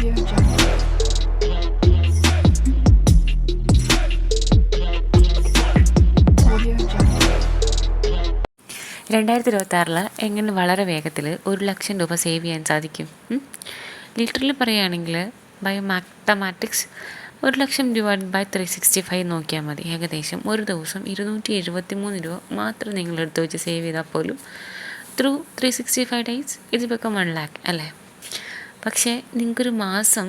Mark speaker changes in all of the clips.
Speaker 1: രണ്ടായിരത്തി ഇരുപത്തി ആറിൽ എങ്ങനെ വളരെ വേഗത്തിൽ ഒരു ലക്ഷം രൂപ സേവ് ചെയ്യാൻ സാധിക്കും? ലിറ്ററലി പറയുകയാണെങ്കിൽ ബൈ മാത്തമാറ്റിക്സ് ഒരു ലക്ഷം divide by three sixty five നോക്കിയാൽ മതി. ഏകദേശം ഒരു ദിവസം ഇരുന്നൂറ്റി എഴുപത്തി മൂന്ന് രൂപ മാത്രം നിങ്ങൾ എടുത്ത് വെച്ച് സേവ് ചെയ്താൽ പോലും through three sixty five days ഇത് വെക്കം വൺ ലാക്ക് അല്ലേ? പക്ഷേ നിങ്ങൾക്കൊരു മാസം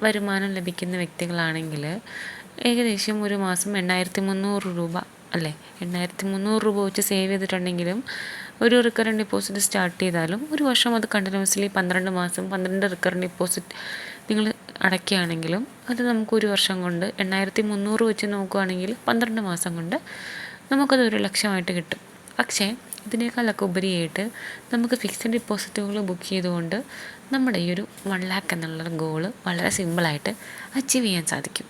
Speaker 1: വരുമാനം ലഭിക്കുന്ന വ്യക്തികളാണെങ്കിൽ ഏകദേശം ഒരു മാസം എണ്ണായിരത്തി മുന്നൂറ് രൂപ അല്ലേ? എണ്ണായിരത്തി മുന്നൂറ് രൂപ വെച്ച് സേവ് ചെയ്തിട്ടുണ്ടെങ്കിലും ഒരു റിക്കറിങ് ഡിപ്പോസിറ്റ് സ്റ്റാർട്ട് ചെയ്താലും ഒരു വർഷം അത് കണ്ടിന്യൂസ്ലി പന്ത്രണ്ട് മാസം പന്ത്രണ്ട് റിക്കറിങ് ഡിപ്പോസിറ്റ് നിങ്ങൾ അടയ്ക്കുകയാണെങ്കിലും അത് നമുക്ക് ഒരു വർഷം കൊണ്ട് എണ്ണായിരത്തി മുന്നൂറ് വെച്ച് നോക്കുകയാണെങ്കിൽ പന്ത്രണ്ട് മാസം കൊണ്ട് നമുക്കത് ഒരു ലക്ഷമായിട്ട് കിട്ടും. പക്ഷേ ഇതിനേക്കാളൊക്കെ ഉപരിയായിട്ട് നമുക്ക് ഫിക്സഡ് ഡിപ്പോസിറ്റുകൾ ബുക്ക് ചെയ്തുകൊണ്ട് നമ്മുടെ ഈ ഒരു വൺ ലാക്ക് എന്നുള്ള ഗോൾ വളരെ സിമ്പിളായിട്ട് അച്ചീവ് ചെയ്യാൻ സാധിക്കും.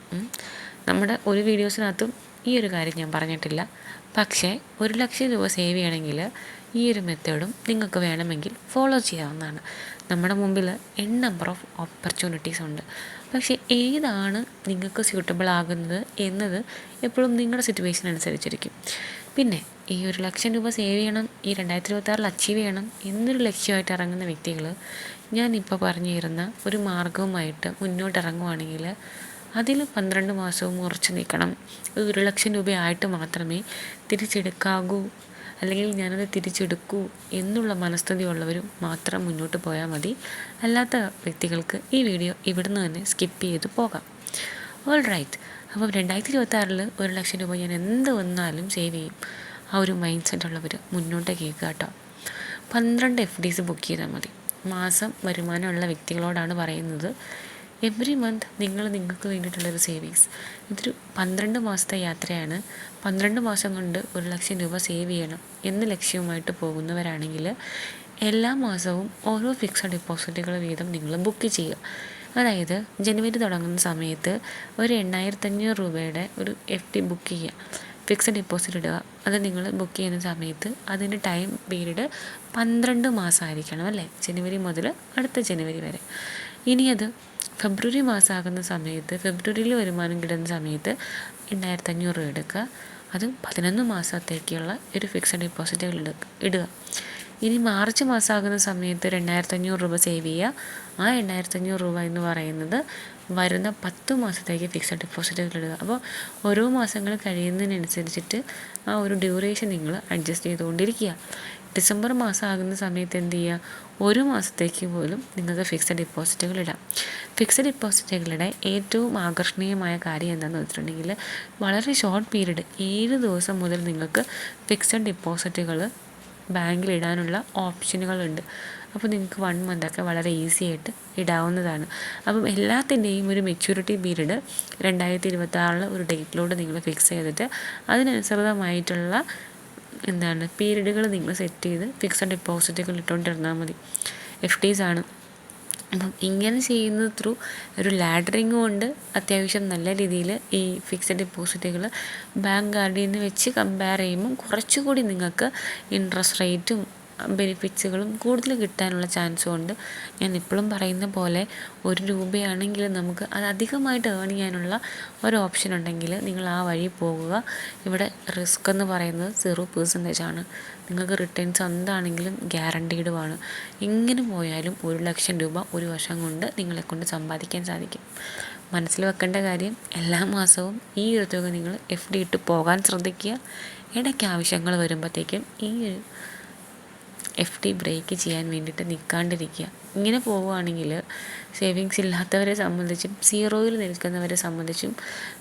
Speaker 1: നമ്മുടെ ഒരു വീഡിയോസിനകത്തും ഈ ഒരു കാര്യം ഞാൻ പറഞ്ഞിട്ടില്ല. പക്ഷേ ഒരു ലക്ഷം രൂപ സേവ് ചെയ്യണമെങ്കിൽ ഈ ഒരു മെത്തേഡും നിങ്ങൾക്ക് വേണമെങ്കിൽ ഫോളോ ചെയ്യാവുന്നതാണ്. നമ്മുടെ മുമ്പിൽ എൻ നമ്പർ ഓഫ് ഓപ്പർച്യൂണിറ്റീസ് ഉണ്ട്. പക്ഷേ ഏതാണ് നിങ്ങൾക്ക് സ്യൂട്ടബിൾ ആകുന്നത് എന്നത് എപ്പോഴും നിങ്ങളുടെ സിറ്റുവേഷൻ അനുസരിച്ചിരിക്കും. പിന്നെ ഈ ഒരു ലക്ഷം രൂപ സേവ് ചെയ്യണം ഈ രണ്ടായിരത്തി ഇരുപത്തി ആറിൽ അച്ചീവ് ചെയ്യണം എന്നൊരു ലക്ഷ്യമായിട്ട് ഇറങ്ങുന്ന വ്യക്തികൾ ഞാനിപ്പോൾ പറഞ്ഞു തരുന്ന ഒരു മാർഗവുമായിട്ട് മുന്നോട്ട് ഇറങ്ങുവാണെങ്കിൽ അതിൽ പന്ത്രണ്ട് മാസവും ഉറച്ചു നിൽക്കണം. ഒരു ലക്ഷം രൂപയായിട്ട് മാത്രമേ തിരിച്ചെടുക്കാകൂ അല്ലെങ്കിൽ ഞാനത് തിരിച്ചെടുക്കൂ എന്നുള്ള മനസ്ഥിതി ഉള്ളവർ മാത്രം മുന്നോട്ട് പോയാൽ മതി. അല്ലാത്ത വ്യക്തികൾക്ക് ഈ വീഡിയോ ഇവിടുന്ന് തന്നെ സ്കിപ്പ് ചെയ്ത് പോകാം. ഓൾ റൈറ്റ് അപ്പം രണ്ടായിരത്തി ഇരുപത്തി ആറിൽ ഒരു ലക്ഷം രൂപ ഞാൻ എന്ത് വന്നാലും സേവ് ചെയ്യും. ആ ഒരു മൈൻഡ് സെറ്റ് ഉള്ളവർ മുന്നോട്ട് കേൾക്കുക കേട്ടോ. പന്ത്രണ്ട് എഫ് ഡിസ് ബുക്ക് ചെയ്താൽ മതി. മാസം വരുമാനമുള്ള വ്യക്തികളോടാണ് പറയുന്നത്. എവറി മന്ത് നിങ്ങൾ നിങ്ങൾക്ക് വേണ്ടിയിട്ടുള്ളൊരു സേവിങ്സ് ഇതൊരു പന്ത്രണ്ട് മാസത്തെ യാത്രയാണ്. പന്ത്രണ്ട് മാസം കൊണ്ട് ഒരു ലക്ഷം രൂപ സേവ് ചെയ്യണം എന്ന ലക്ഷ്യവുമായിട്ട് പോകുന്നവരാണെങ്കിൽ എല്ലാ മാസവും ഓരോ ഫിക്സഡ് ഡെപ്പോസിറ്റുകൾ വീതം നിങ്ങൾ ബുക്ക് ചെയ്യുക. അതായത് ജനുവരി തുടങ്ങുന്ന സമയത്ത് ഒരു എണ്ണായിരത്തഞ്ഞൂറ് രൂപയുടെ ഒരു എഫ് ഡി ബുക്ക് ചെയ്യുക. ഫിക്സഡ് ഡെപ്പോസിറ്റ് ഇടുക. അത് നിങ്ങൾ ബുക്ക് ചെയ്യുന്ന സമയത്ത് അതിന്റെ ടൈം പീരീഡ് പന്ത്രണ്ട് മാസമായിരിക്കണം അല്ലേ? ജനുവരി മുതൽ അടുത്ത ജനുവരി വരെ. ഇനി അത് ഫെബ്രുവരി മാസമാകുന്ന സമയത്ത് ഫെബ്രുവരിയിൽ വരുമാനം കിട്ടുന്ന സമയത്ത് എണ്ണായിരത്തഞ്ഞൂറ് രൂപ എടുക്കുക. അത് പതിനൊന്ന് മാസത്തേക്കുള്ള ഒരു ഫിക്സഡ് ഡെപ്പോസിറ്റുകൾ ഇടുക. ഇനി മാർച്ച് മാസമാകുന്ന സമയത്ത് എണ്ണായിരത്തി രൂപ സേവ് ചെയ്യുക. ആ എണ്ണായിരത്തഞ്ഞൂറ് രൂപ എന്ന് പറയുന്നത് വരുന്ന പത്ത് മാസത്തേക്ക് ഫിക്സഡ് ഡെപ്പോസിറ്റുകൾ ഇടുക. അപ്പോൾ ഓരോ മാസങ്ങൾ കഴിയുന്നതിനനുസരിച്ചിട്ട് ആ ഒരു ഡ്യൂറേഷൻ നിങ്ങൾ അഡ്ജസ്റ്റ് ചെയ്തുകൊണ്ടിരിക്കുക. ഡിസംബർ മാസം ആകുന്ന സമയത്ത് എന്ത് ചെയ്യുക? ഒരു മാസത്തേക്ക് പോലും നിങ്ങൾക്ക് ഫിക്സഡ് ഡെപ്പോസിറ്റുകൾ ഇടാം. ഫിക്സഡ് ഡെപ്പോസിറ്റുകളുടെ ഏറ്റവും ആകർഷണീയമായ കാര്യം എന്താണെന്ന് വെച്ചിട്ടുണ്ടെങ്കിൽ വളരെ ഷോർട്ട് പീരീഡ് ഏഴ് ദിവസം മുതൽ നിങ്ങൾക്ക് ഫിക്സഡ് ഡെപ്പോസിറ്റുകൾ ബാങ്കിൽ ഇടാനുള്ള ഓപ്ഷനുകളുണ്ട്. അപ്പോൾ നിങ്ങൾക്ക് വൺ മന്തൊക്കെ വളരെ ഈസി ആയിട്ട് ഇടാവുന്നതാണ്. അപ്പം എല്ലാത്തിന്റെയും ഒരു മെച്യൂരിറ്റി പീരീഡ് രണ്ടായിരത്തി ഇരുപത്തി ആറിലെ ഒരു ഡേറ്റിലോട്ട് നിങ്ങൾ ഫിക്സ് ചെയ്തിട്ട് അതിനനുസൃതമായിട്ടുള്ള എന്താണ് പീരീഡുകൾ നിങ്ങൾ സെറ്റ് ചെയ്ത് ഫിക്സഡ് ഡെപ്പോസിറ്റുകൾ ഇട്ടുകൊണ്ടിരുന്നാൽ മതി. എഫ് ഡീസ് ആണ്. അപ്പം ഇങ്ങനെ ചെയ്യുന്നത് ത്രൂ ഒരു ലാഡറിങ് കൊണ്ട് അത്യാവശ്യം നല്ല രീതിയിൽ ഈ ഫിക്സഡ് ഡെപ്പോസിറ്റുകൾ ബാങ്ക് കാർഡിൽ നിന്ന് വെച്ച് കമ്പയർ ചെയ്യുമ്പം കുറച്ചുകൂടി നിങ്ങൾക്ക് ഇൻട്രസ്റ്റ് റേറ്റും ബെനിഫിറ്റ്സുകളും കൂടുതൽ കിട്ടാനുള്ള ചാൻസും ഉണ്ട്. ഞാൻ ഇപ്പോഴും പറയുന്ന പോലെ ഒരു രൂപയാണെങ്കിൽ നമുക്ക് അത് അധികമായിട്ട് ഏൺ ചെയ്യാനുള്ള ഒരു ഓപ്ഷൻ ഉണ്ടെങ്കിൽ നിങ്ങൾ ആ വഴി പോകുക. ഇവിടെ റിസ്ക് എന്ന് പറയുന്നത് സീറോ പേഴ്സന്റേജ് ആണ്. നിങ്ങൾക്ക് റിട്ടേൺസ് എന്താണെങ്കിലും ഗ്യാരണ്ടീഡുമാണ് എങ്ങനെ പോയാലും ഒരു ലക്ഷം രൂപ ഒരു വർഷം കൊണ്ട് നിങ്ങളെ കൊണ്ട് സമ്പാദിക്കാൻ സാധിക്കും. മനസ്സിൽ വെക്കേണ്ട കാര്യം എല്ലാ മാസവും ഈ ഒരു തുക നിങ്ങൾ എഫ് ഡി ഇട്ട് പോകാൻ ശ്രദ്ധിക്കുക. ഇടയ്ക്ക് ആവശ്യങ്ങൾ വരുമ്പോഴത്തേക്കും ഈ ഒരു എഫ് ഡി ബ്രേക്ക് ചെയ്യാൻ വേണ്ടിയിട്ട് നിൽക്കാണ്ടിരിക്കുക ഇങ്ങനെ പോവുകയാണെങ്കിൽ സേവിങ്സ് ഇല്ലാത്തവരെ സംബന്ധിച്ചും സീറോയിൽ നിൽക്കുന്നവരെ സംബന്ധിച്ചും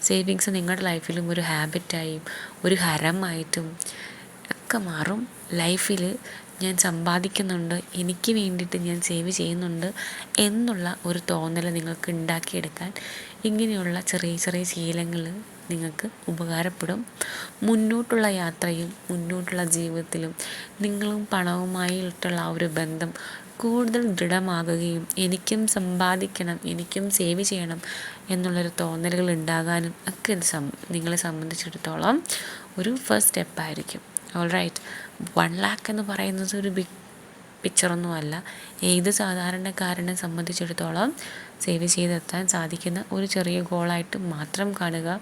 Speaker 1: സേവിങ്സ് നിങ്ങളുടെ ലൈഫിലും ഒരു ഹാബിറ്റായും ഒരു ഹരമായിട്ടും ഒക്കെ മാറും. ലൈഫിൽ ഞാൻ സമ്പാദിക്കുന്നുണ്ട്. എനിക്ക് വേണ്ടിയിട്ട് ഞാൻ സേവ് ചെയ്യുന്നുണ്ട് എന്നുള്ള ഒരു തോന്നൽ നിങ്ങൾക്ക് ഉണ്ടാക്കിയെടുക്കാൻ ഇങ്ങനെയുള്ള ചെറിയ ചെറിയ ശീലങ്ങൾ നിങ്ങൾക്ക് ഉപകാരപ്പെടും. മുന്നോട്ടുള്ള യാത്രയും മുന്നോട്ടുള്ള ജീവിതത്തിലും നിങ്ങളും പണവുമായിട്ടുള്ള ആ ഒരു ബന്ധം കൂടുതൽ ദൃഢമാകുകയും എനിക്കും സമ്പാദിക്കണം എനിക്കും സേവ് ചെയ്യണം എന്നുള്ളൊരു തോന്നലുകൾ ഉണ്ടാകാനും ഒക്കെ ഇത് നിങ്ങളെ സംബന്ധിച്ചിടത്തോളം ഒരു ഫസ്റ്റ് സ്റ്റെപ്പായിരിക്കും ഓൾ റൈറ്റ് വൺ ലാക്ക് എന്ന് പറയുന്നത് ഒരു ബിഗ് പിക്ചറൊന്നുമല്ല ഏത് സാധാരണക്കാരനെ സംബന്ധിച്ചിടത്തോളം സേവ് ചെയ്തെത്താൻ സാധിക്കുന്ന ഒരു ചെറിയ ഗോളായിട്ട് മാത്രം കാണുക.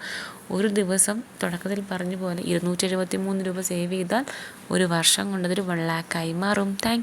Speaker 1: ഒരു ദിവസം തുടക്കത്തിൽ പറഞ്ഞ പോലെ ഇരുന്നൂറ്റി എഴുപത്തി മൂന്ന് രൂപ സേവ് ചെയ്താൽ ഒരു വർഷം കൊണ്ടതൊരു വൺ ലാക്കായി മാറും. താങ്ക്